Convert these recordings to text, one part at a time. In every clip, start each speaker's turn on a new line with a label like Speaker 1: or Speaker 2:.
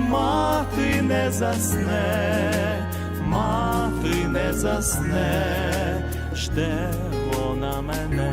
Speaker 1: мати не засне, мати не засне, жде вона мене.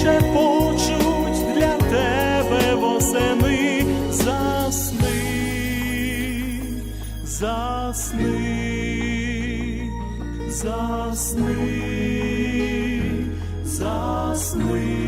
Speaker 1: Ще почуть для тебе восени засни, засни, засни, засни.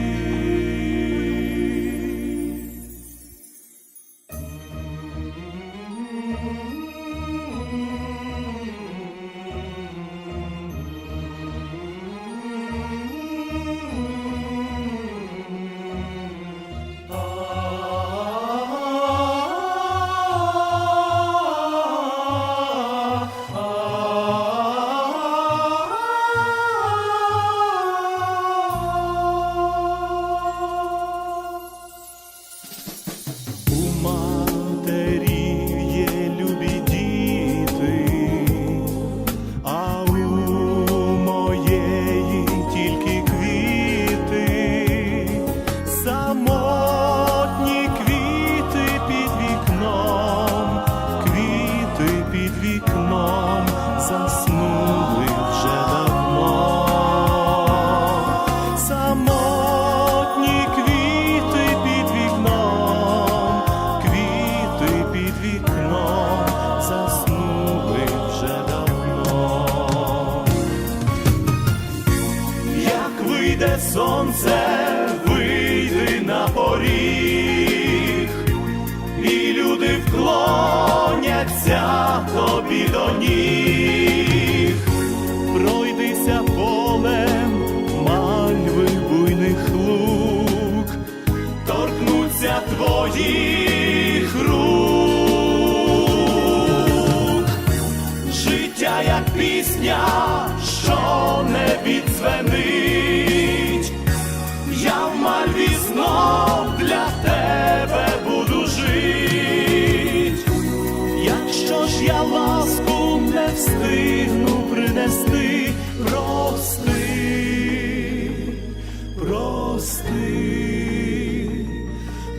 Speaker 1: Вікном заснули вже давно. Самотні квіти під вікном, квіти під вікном заснули вже давно. Як вийде сонце, пісня, що не відзвенить, я в мальві знов для тебе буду жить, якщо ж я ласку не встигну принести, прости, прости,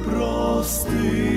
Speaker 1: прости.